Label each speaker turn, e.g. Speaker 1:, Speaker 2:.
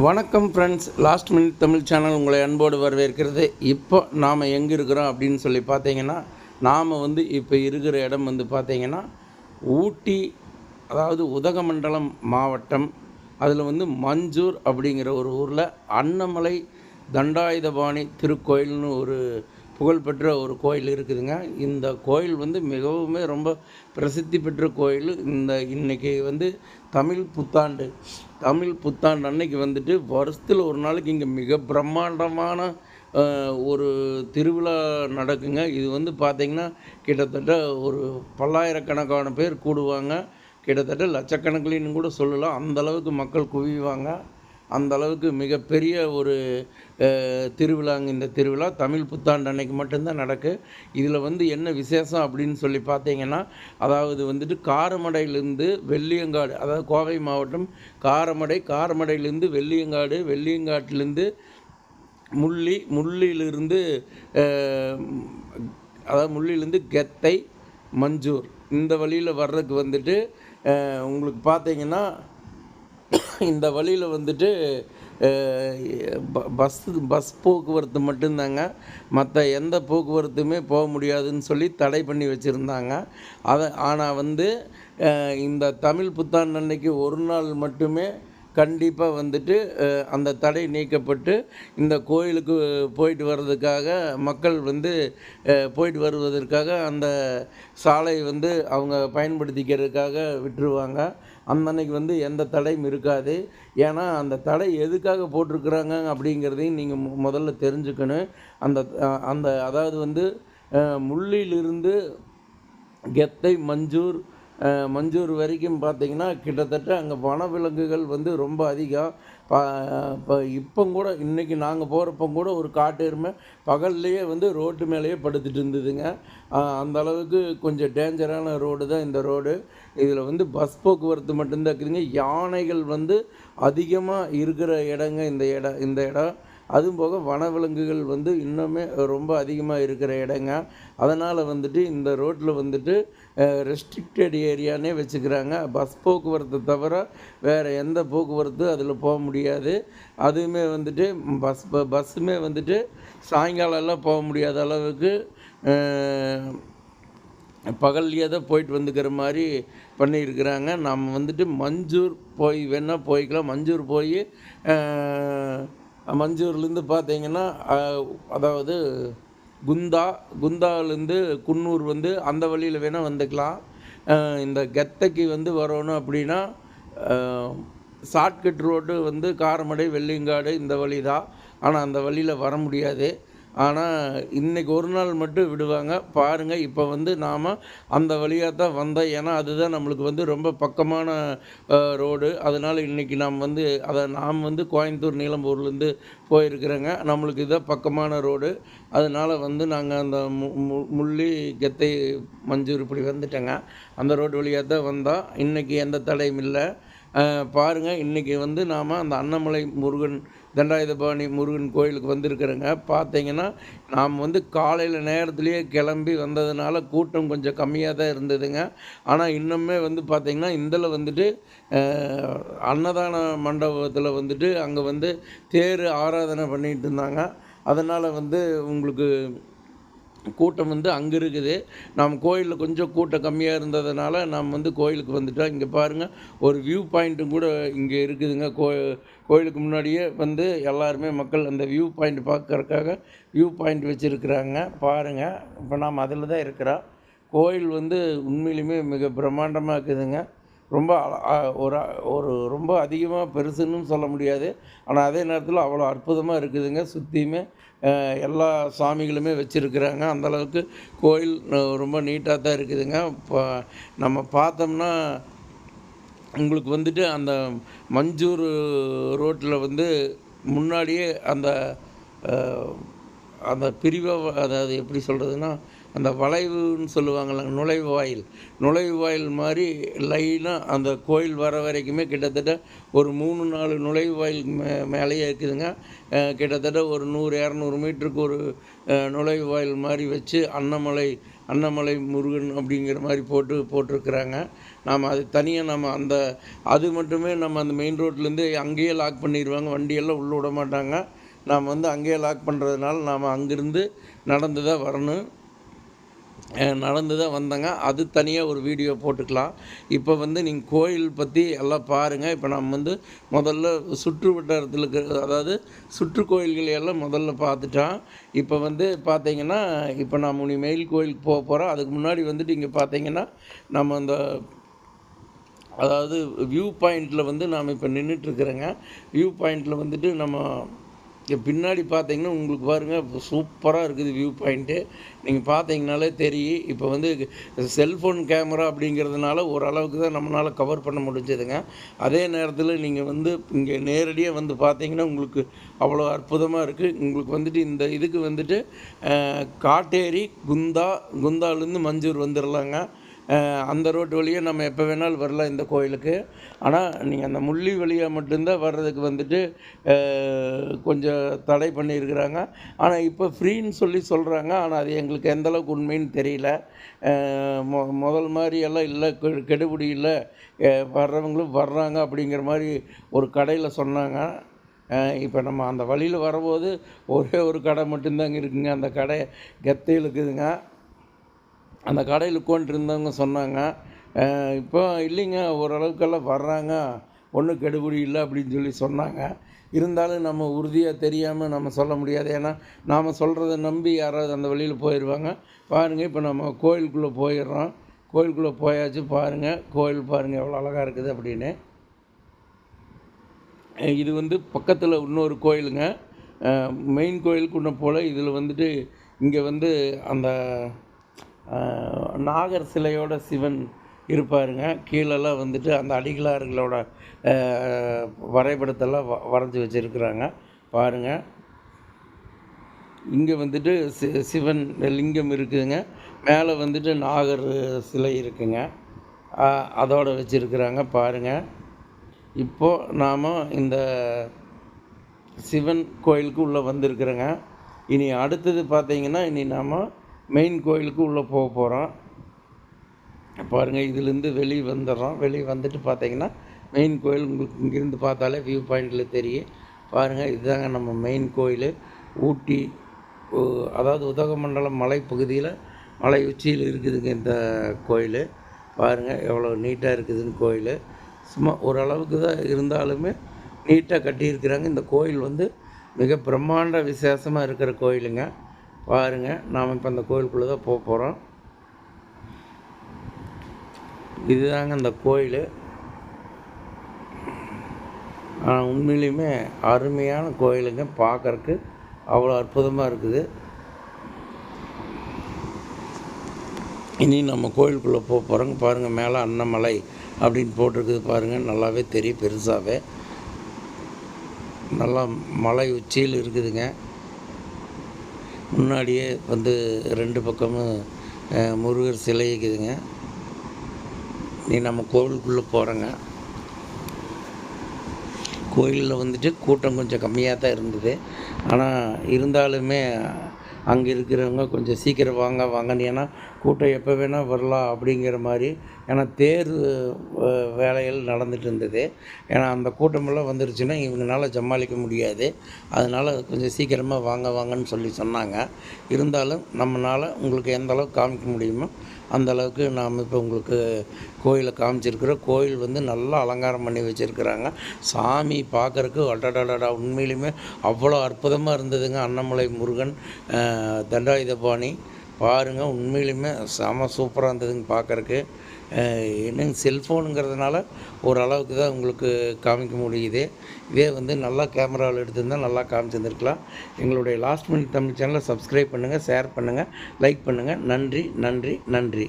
Speaker 1: வணக்கம் friends last minute Tamil channel உங்களை அன்போடு வரவேற்கிறது. இப்போ நாம் எங்கே இருக்கிறோம் அப்படின்னு சொல்லி பார்த்தீங்கன்னா நாம் வந்து இப்போ இருக்கிற இடம் வந்து பார்த்தீங்கன்னா ஊட்டி அதாவது உதகமண்டலம் மாவட்டம் அதில் வந்து மஞ்சூர் அப்படிங்கிற ஒரு ஊரில் அன்னமலை தண்டாயுதபாணி திருக்கோயில்னு ஒரு புகழ்பெற்ற ஒரு கோயில் இருக்குதுங்க. இந்த கோயில் வந்து மிகவும் ரொம்ப பிரசித்தி பெற்ற கோயில். இந்த இன்றைக்கி வந்து தமிழ் புத்தாண்டு. தமிழ் புத்தாண்டு அன்னைக்கு வந்துட்டு வருஷத்தில் ஒரு நாளைக்கு இங்கே மிக பிரம்மாண்டமான ஒரு திருவிழா நடக்குங்க. இது வந்து பார்த்திங்கன்னா கிட்டத்தட்ட ஒரு பல்லாயிரக்கணக்கான பேர் கூடுவாங்க. கிட்டத்தட்ட லட்சக்கணக்கிலின்னு கூட சொல்லலாம். அந்த அளவுக்கு மக்கள் குவிவாங்க. அந்த அளவுக்கு மிகப்பெரிய ஒரு திருவிழாங்க இந்த திருவிழா. தமிழ் புத்தாண்டு அன்னைக்கு மட்டும்தான் நடக்கு. இதில் வந்து என்ன விசேஷம் அப்படின்னு சொல்லி பார்த்தீங்கன்னா அதாவது வந்துட்டு காரமடையிலேருந்து வெள்ளியங்காடு அதாவது கோவை மாவட்டம் காரமடை காரமடையிலேருந்து வெள்ளியங்காடு வெள்ளியங்காட்டிலேருந்து முள்ளி முள்ளியிலிருந்து அதாவது முள்ளியிலேருந்து கெத்தை மஞ்சூர். இந்த வழியில் வர்றதுக்கு வந்துட்டு உங்களுக்கு பார்த்தீங்கன்னா இந்த வழியில் வந்துட்டு பஸ் பஸ் போக்குவரத்து மட்டும்தாங்க. மற்ற எந்த போக்குவரத்துமே போக முடியாதுன்னு சொல்லி தடை பண்ணி வச்சுருந்தாங்க. அதை ஆனால் வந்து இந்த தமிழ் புத்தாண்டு அன்னைக்கு ஒரு நாள் மட்டுமே கண்டிப்பாக வந்துட்டு அந்த தடை நீக்கப்பட்டு இந்த கோயிலுக்கு போயிட்டு வர்றதுக்காக மக்கள் வந்து போயிட்டு வருவதற்காக அந்த சாலை வந்து அவங்க பயன்படுத்திக்கிறதுக்காக விட்டுருவாங்க. அன்னைக்கு வந்து எந்த தடையும் இருக்காது. ஏன்னா அந்த தடை எதுக்காக போட்டிருக்கிறாங்க அப்படிங்கிறதையும் நீங்கள் முதல்ல தெரிஞ்சுக்கணும். அந்த அந்த அதாவது வந்து முள்ளிலிருந்து கெத்தை மஞ்சூர் மஞ்சூர் வரைக்கும் பார்த்தீங்கன்னா கிட்டத்தட்ட அங்கே வனவிலங்குகள் வந்து ரொம்ப அதிகம். இப்போ இப்போ கூட இன்றைக்கி நாங்கள் போகிறப்ப கூட ஒரு காட்டு எருமை பகல்லையே வந்து ரோட்டு மேலேயே படுத்துட்டு இருந்ததுங்க. அந்தளவுக்கு அந்த அளவுக்கு கொஞ்சம் டேஞ்சரான ரோடு தான் இந்த ரோடு. இதில் வந்து பஸ் போக்குவரத்து மட்டும்தான் இருக்குதுங்க. யானைகள் வந்து அதிகமாக இருக்கிற இடங்க இந்த இடம் இந்த இடம். அதுவும் போக வனவிலங்குகள் வந்து இன்னுமே ரொம்ப அதிகமாக இருக்கிற இடங்க. அதனால் வந்துட்டு இந்த ரோட்டில் வந்துட்டு ரெஸ்ட்ரிக்டட் ஏரியானே வச்சுக்கிறாங்க. பஸ் போக்குவரத்தை தவிர வேறு எந்த போக்குவரத்து அதில் போக முடியாது. அதுவுமே வந்துட்டு பஸ் பஸ்ஸுமே வந்துட்டு சாயங்காலம்லாம் போக முடியாத அளவுக்கு பகல்லையே தான் போயிட்டு வந்துக்கிற மாதிரி பண்ணியிருக்கிறாங்க. நம்ம வந்துட்டு மஞ்சூர் போய் வேணால் போய்க்கலாம். மஞ்சூர் போய் மஞ்சூர்லேருந்து பார்த்தீங்கன்னா அதாவது குந்தா குந்தாலேருந்து குன்னூர் வந்து அந்த வழியில் வேணால் வந்துக்கலாம். இந்த கெத்தைக்கு வந்து வரணும் அப்படின்னா ஷார்ட்கட் ரோடு வந்து காரமடை வெள்ளியங்காடு இந்த வழி தான் ஆனால் அந்த வழியில் வர முடியாது. ஆனால் இன்றைக்கி ஒரு நாள் மட்டும் விடுவாங்க. பாருங்கள் இப்போ வந்து நாம் அந்த வழியாக தான் வந்தோம் ஏன்னா அதுதான் நம்மளுக்கு வந்து ரொம்ப பக்கமான ரோடு. அதனால் இன்றைக்கி நாம் வந்து அதை நாம் வந்து கோயம்புத்தூர் நீலம்பூர்லேருந்து போயிருக்கிறோங்க. நம்மளுக்கு இதான் பக்கமான ரோடு. அதனால் வந்து நாங்கள் அந்த மு மு- முள்ளி கெத்தை மஞ்சூர் இப்படி வந்துட்டோங்க. அந்த ரோடு வழியாக தான் வந்தோம். இன்றைக்கி எந்த தடையும் இல்லை. பாருங்கள் பாருங்க இன்றைக்கி வந்து நாம் அந்த அன்னமலை முருகன் தண்டாயுதபாணி முருகன் கோயிலுக்கு வந்திருக்கிறேங்க. பார்த்தீங்கன்னா நாம் வந்து காலையில் நேரத்துலேயே கிளம்பி வந்ததுனால கூட்டம் கொஞ்சம் கம்மியாக தான் இருந்ததுங்க. ஆனால் இன்னுமே வந்து பார்த்திங்கன்னா இதில் வந்துட்டு அன்னதான மண்டபத்தில் வந்துட்டு அங்கே வந்து தேர் ஆராதனை பண்ணிகிட்டு இருந்தாங்க. அதனால் வந்து உங்களுக்கு கூட்டம் வந்து அங்கே இருக்குது. நாம் கோயிலில் கொஞ்சம் கூட்டம் கம்மியாக இருந்ததுனால நாம் வந்து கோயிலுக்கு வந்துட்டோம். இங்கே பாருங்கள் ஒரு வியூ பாயிண்ட்டும் கூட இங்கே இருக்குதுங்க. கோ கோயிலுக்கு முன்னாடியே வந்து எல்லாருமே மக்கள் அந்த வியூ பாயிண்ட் பார்க்கறக்காக வியூ பாயிண்ட் வச்சுருக்குறாங்க. பாருங்கள் இப்போ நாம் அதில் தான் இருக்கிறோம். கோயில் வந்து உண்மையிலுமே மிக பிரம்மாண்டமாக இருக்குதுங்க. ரொம்ப அழ- ஒரு ஒரு ரொம்ப அதிகமாக பெருசுன்னு சொல்ல முடியாது. ஆனால் அதே நேரத்தில் அவ்வளோ அற்புதமாக இருக்குதுங்க. சுற்றியுமே எல்லா சாமிகளுமே வச்சுருக்குறாங்க. அந்தளவுக்கு கோயில் ரொம்ப நீட்டாக தான் இருக்குதுங்க. இப்போ நம்ம பார்த்தோம்னா உங்களுக்கு வந்துட்டு அந்த மஞ்சூர் ரோட்டில் வந்து முன்னாடியே அந்த அந்த பிரிவை அதாவது எப்படி சொல்கிறதுனா அந்த வளைவுன்னு சொல்லுவாங்கள்ல நுழைவு வாயில். நுழைவு வாயில் மாதிரி லைனாக அந்த கோயில் வர வரைக்குமே கிட்டத்தட்ட ஒரு மூணு நாலு நுழைவு வாயில் மே மேலேயே இருக்குதுங்க. கிட்டத்தட்ட ஒரு நூறு இரநூறு மீட்டருக்கு ஒரு நுழைவு வாயில் மாதிரி வச்சு அன்னமலை அன்னமலை முருகன் அப்படிங்கிற மாதிரி போட்டு போட்டிருக்கிறாங்க. நாம் அது தனியாக நம்ம அந்த அது மட்டுமே நம்ம அந்த மெயின் ரோட்லேருந்து அங்கேயே லாக் பண்ணிடுவாங்க வண்டியெல்லாம் உள்ளே விட மாட்டாங்க. நாம் வந்து அங்கேயே லாக் பண்ணுறதுனால நாம் அங்கேருந்து நடந்து தான் வரணும். நடந்து தான் வந்தேங்க. அது தனியாக ஒரு வீடியோ போட்டுக்கலாம். இப்போ வந்து நீங்கள் கோயில் பற்றி எல்லாம் பாருங்கள் இப்போ நம்ம வந்து முதல்ல சுற்று வட்டாரத்தில் இருக்கிற அதாவது சுற்று கோயில்களை எல்லாம் முதல்ல பார்த்துட்டோம். இப்போ வந்து பார்த்தீங்கன்னா இப்போ நம்ம இனி மயில் கோயிலுக்கு போக போகிறோம் அதுக்கு முன்னாடி வந்துட்டு இங்கே பார்த்தீங்கன்னா நம்ம அந்த அதாவது வியூ பாயிண்டில் வந்து நாம் இப்போ நின்றுட்டுருக்குறோங்க வியூ பாயிண்டில் வந்துட்டு நம்ம பின்னாடி பார்த்தீங்கன்னா உங்களுக்கு பாருங்கள் சூப்பராக இருக்குது வியூ பாயிண்ட்டு நீங்கள் பார்த்தீங்கனாலே தெரியும். இப்போ வந்து செல்ஃபோன் கேமரா அப்படிங்கிறதுனால ஓரளவுக்கு தான் நம்மளால் கவர் பண்ண முடிஞ்சதுங்க. அதே நேரத்தில் நீங்கள் வந்து இங்கே நேரடியாக வந்து பார்த்தீங்கன்னா உங்களுக்கு அவ்வளோ அற்புதமாக இருக்குது உங்களுக்கு வந்துட்டு இந்த இதுக்கு வந்துட்டு காட்டேரி குந்தா குந்தாலேருந்து மஞ்சூர் வந்துடலாங்க அந்த ரோட்டு வழியாக நம்ம எப்போ வேணாலும் வரலாம் இந்த கோயிலுக்கு. ஆனால் நீங்கள் அந்த முள்ளி வழியாக மட்டும்தான் வர்றதுக்கு வந்துட்டு கொஞ்சம் தடை பண்ணியிருக்கிறாங்க. ஆனால் இப்போ ஃப்ரீன்னு சொல்லி சொல்கிறாங்க ஆனால் அது எங்களுக்கு எந்தளவுக்கு உண்மைன்னு தெரியல. மொ முதல் மாதிரி எல்லாம் இல்லை. கெ- கெடுபிடி இல்லை. வர்றவங்களும் வர்றாங்க அப்படிங்கிற மாதிரி ஒரு கடையில் சொன்னாங்க. இப்போ நம்ம அந்த வழியில் வரும்போது ஒரே ஒரு கடை மட்டும்தாங்க இருக்குங்க. அந்த கடை கெத்தையில் இருக்குதுங்க. அந்த கடையில் உட்காந்துட்டு சொன்னாங்க இப்போ இல்லைங்க ஓரளவுக்கெல்லாம் வர்றாங்க ஒன்றும் கெடுபிடி இல்லை அப்படின்னு சொல்லி சொன்னாங்க. இருந்தாலும் நம்ம உறுதியாக தெரியாமல் நம்ம சொல்ல முடியாது. ஏன்னா நாம் சொல்கிறத நம்பி யாராவது அந்த வழியில் போயிடுவாங்க. பாருங்கள் இப்போ நம்ம கோயிலுக்குள்ளே போயிடுறோம். கோயிலுக்குள்ளே போயாச்சு பாருங்கள் கோயில் பாருங்கள் எவ்வளோ அழகாக இருக்குது அப்படின்னு. இது வந்து பக்கத்தில் இன்னொரு கோயிலுங்க. மெயின் கோயிலுக்கு இன்னும் போல் இதில் வந்துட்டு இங்கே வந்து அந்த நாகர் சிலையோட சிவன் இருப்பாருங்க. கீழெல்லாம் வந்துட்டு அந்த அடிகளார்களோட வரைபடத்தெல்லாம் வ வரைஞ்சி வச்சுருக்குறாங்க. பாருங்கள் இங்கே வந்துட்டு சி சிவன் லிங்கம் இருக்குதுங்க. மேலே வந்துட்டு நாகர் சிலை இருக்குங்க. அதோடு வச்சுருக்குறாங்க. பாருங்கள் இப்போது நாம் இந்த சிவன் கோயிலுக்கு உள்ளே வந்திருக்கிறோங்க. இனி அடுத்தது பார்த்தீங்கன்னா இனி நாம் மெயின் கோயிலுக்கு உள்ளே போக போகிறோம் பாருங்கள் இதுலேருந்து வெளியே வந்துடுறோம் வெளியே வந்துட்டு பார்த்தீங்கன்னா மெயின் கோயில் உங்களுக்கு இங்கேருந்து பார்த்தாலே வியூ பாயிண்டில் தெரியும். பாருங்கள் இதுதாங்க நம்ம மெயின் கோயில். ஊட்டி அதாவது உதகமண்டலம் மலைப்பகுதியில் மலை உச்சியில் இருக்குதுங்க இந்த கோயில். பாருங்கள் எவ்வளோ நீட்டாக இருக்குதுன்னு கோயில். சும்மா ஓரளவுக்கு தான் இருந்தாலுமே நீட்டாக கட்டியிருக்கிறாங்க. இந்த கோயில் வந்து மிக பிரம்மாண்ட விசேஷமாக இருக்கிற கோயிலுங்க. பாருங்கள் நாம் இப்போ அந்த கோயிலுக்குள்ளே தான் போக போகிறோம் இதுதாங்க அந்த கோயில். ஆனால் உண்மையிலையுமே அருமையான கோயிலுங்க. பார்க்கறக்கு அவ்வளோ அற்புதமாக இருக்குது. இனி நம்ம கோயிலுக்குள்ளே போக போகிறோங்க பாருங்கள் மேலே அன்னமலை அப்படின்னு போட்டிருக்குது பாருங்கள் நல்லாவே தெரியும் பெருசாகவே நல்லா மலை உச்சியில் இருக்குதுங்க. முன்னாடியே வந்து ரெண்டு பக்கமும் முருகர் சிலை இருக்குதுங்க நீ நம்ம கோவிலுக்குள்ளே போகிறோங்க கோயிலில் வந்துட்டு கூட்டம் கொஞ்சம் கம்மியாக தான் இருந்தது. ஆனால் இருந்தாலுமே அங்கே இருக்கிறவங்க கொஞ்சம் சீக்கிரம் வாங்க வாங்கன்னு. ஏன்னா கூட்டம் எப்போ வேணால் வரலாம் அப்படிங்கிற மாதிரி ஏன்னா தேர் வேலைகள் நடந்துட்டு இருந்தது. ஏன்னா அந்த கூட்டமெல்லாம் வந்துருச்சுன்னா இவங்களால சமாளிக்க முடியாது. அதனால் கொஞ்சம் சீக்கிரமாக வாங்க வாங்கன்னு சொல்லி சொன்னாங்க. இருந்தாலும் நம்மளால் உங்களுக்கு எந்த அளவுக்கு காமிக்க முடியுமோ அந்த அளவுக்கு நாம் இப்போ உங்களுக்கு கோயிலை காமிச்சிருக்கிறோம். கோயில் வந்து நல்லா அலங்காரம் பண்ணி வச்சுருக்குறாங்க. சாமி பார்க்குறக்கு அடடடடா உண்மையிலுமே அவ்வளோ அற்புதமாக இருந்ததுங்க. அன்னமலை முருகன் தண்டாயுதபாணி பாருங்கள் உண்மையிலுமே செம சூப்பராக இருந்ததுங்க பார்க்கறக்கு என்னங்க செல்ஃபோனுங்கிறதுனால ஓரளவுக்கு தான் உங்களுக்கு காமிக்க முடியுது. இதே வந்து நல்லா கேமராவில் எடுத்திருந்தால் நல்லா காமிச்சிருந்துருக்கலாம் எங்களுடைய லாஸ்ட் மினிட் தமிழ் சேனலை சப்ஸ்கிரைப் பண்ணுங்கள் ஷேர் பண்ணுங்கள் லைக் பண்ணுங்கள் நன்றி நன்றி நன்றி.